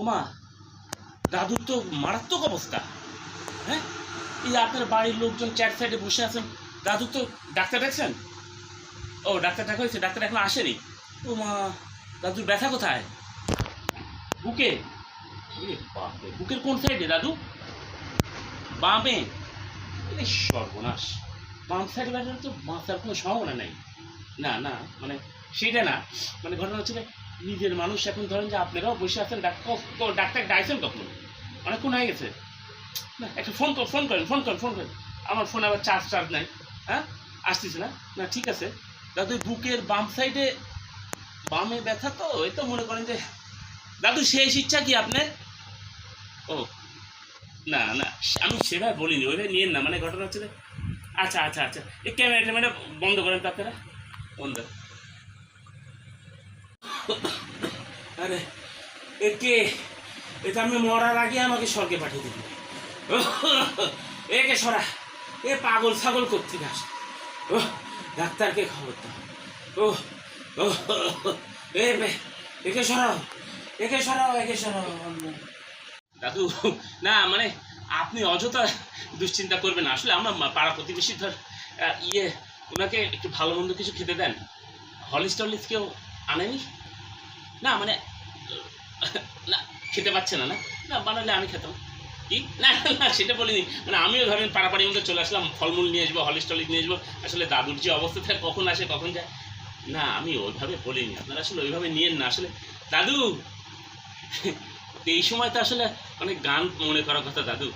ওমা, দাদুর তো মারাত্মক অবস্থা। হ্যাঁ? এই আপনার বাড়ির লোকজন চার সাইডে বসে আছেন। দাদুর তো ডাক্তার দেখছেন? ও, ডাক্তার দেখা হয়েছে, ডাক্তার এখন আসেনি। ও মা দাদুর ব্যথা কোথায়? বুকে? বুকের কোন সাইডে দাদু? বামে? সর্বনাশ। বাম সাইডে ব্যথা তো বাঁচার কোনো সম্ভাবনা নেই। না না মানে সেটা না। মানে ঘটনা হচ্ছে নিজের মানুষ এখন ধরেন যে আপনারাও বসে আছেন ডাক্তার ডাইছেন কখন? অনেকক্ষণ হয়ে গেছে? না, একটা ফোন কর ফোন করেন ফোন করেন ফোন করেন। আমার ফোন আবার চার্জ চার্জ নাই হ্যাঁ? আসতেছে না? না, ঠিক আছে। দাদু, বুকের বাম সাইডে বামে ব্যথা তো এই তো মনে করেন যে দাদু, শেষ ইচ্ছা কি আপনার? ও, না না, আমি সেভাবে বলিনি, ওইভাবে নিয়েন না। মানে ঘটনা হচ্ছে আচ্ছা আচ্ছা আচ্ছা এই ক্যামেরা ট্যামেরা বন্ধ করেন তো আপনারা? বন্ধ। আরে, এ কে? এটা আমি মরার আগে আমাকে স্বর্গে পাঠিয়ে দিবি একে সরা? এ পাগল ছাগল করতে গাছ ও ডাক্তারকে খবর দাও। ও একে সরাও একে সরাও একে সরাও দাদু, না মানে আপনি অযথা দুশ্চিন্তা করবেন আসলে আমরা পাড়া প্রতিবেশী ধর ইয়ে ওনাকে একটু ভালো মন্দ কিছু খেতে দেন? হলিস টলিস কেউ আনেনি? না মানে না খেতে পাচ্ছে না না? না বানালে আমি খেতাম। কি? না না, সেটা বলিনি। মানে আমিও ধরেন পাড়াপাড়ির মধ্যে চলে আসলাম ফলমূল নিয়ে আসব হলিস টলিস নিয়ে আসব। আসলে দাদুর যে অবস্থা থাকে কখন আসে কখন যায়? না আমি ওইভাবে বলিনি। আপনারা আসলে ওইভাবে নিয়েন না। আসলে দাদু! এই সময় তো আসলে অনেক গান মনে করার কথা দাদু।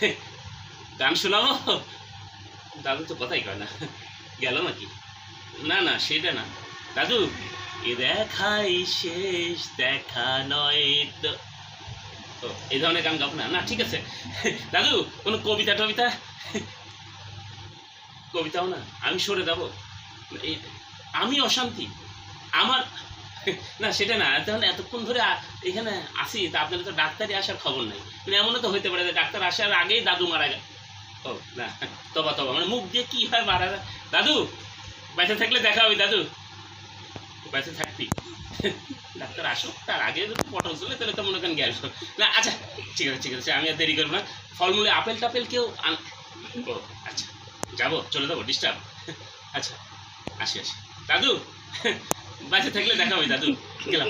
গান শোনাবো? দাদু তো কথাই কয় না। গেল নাকি? না না, সেটা না। দাদু, এ দেখাই শেষ, দেখা নয় তো। এই ধরনের গান গাবো না। না, ঠিক আছে। দাদু, কোনো কবিতা টবিতা? কবিতাও না, আমি সরে যাব। আমি অশান্তি। আমার, না, সেটা না। তাহলে এতক্ষণ ধরে এখানে আসি তা আপনাদের তো ডাক্তারই আসার খবর নেই। মানে এমনও তো হইতে পারে যে ডাক্তার আসার আগেই দাদু মারা গেল। ও, না, তবা তবা। মানে মুখ দিয়ে কি হয় মারা দাদু বেঁচে থাকলে দেখা হবে, দাদু। বেঁচে থাকবি। ডাক্তার আসো তার আগে যদি পটল চলে, তাহলে তো মনে করেন গেল না আচ্ছা ঠিক আছে ঠিক আছে, আমি আর দেরি করব না। ফলমূলে আপেল টাপেল কেউ আন ও আচ্ছা যাব, চলে যাব ডিস্টার্ব আচ্ছা আসি আসি। দাদু বাসে থাকলে দেখা হবে, দাদু। গেলাম।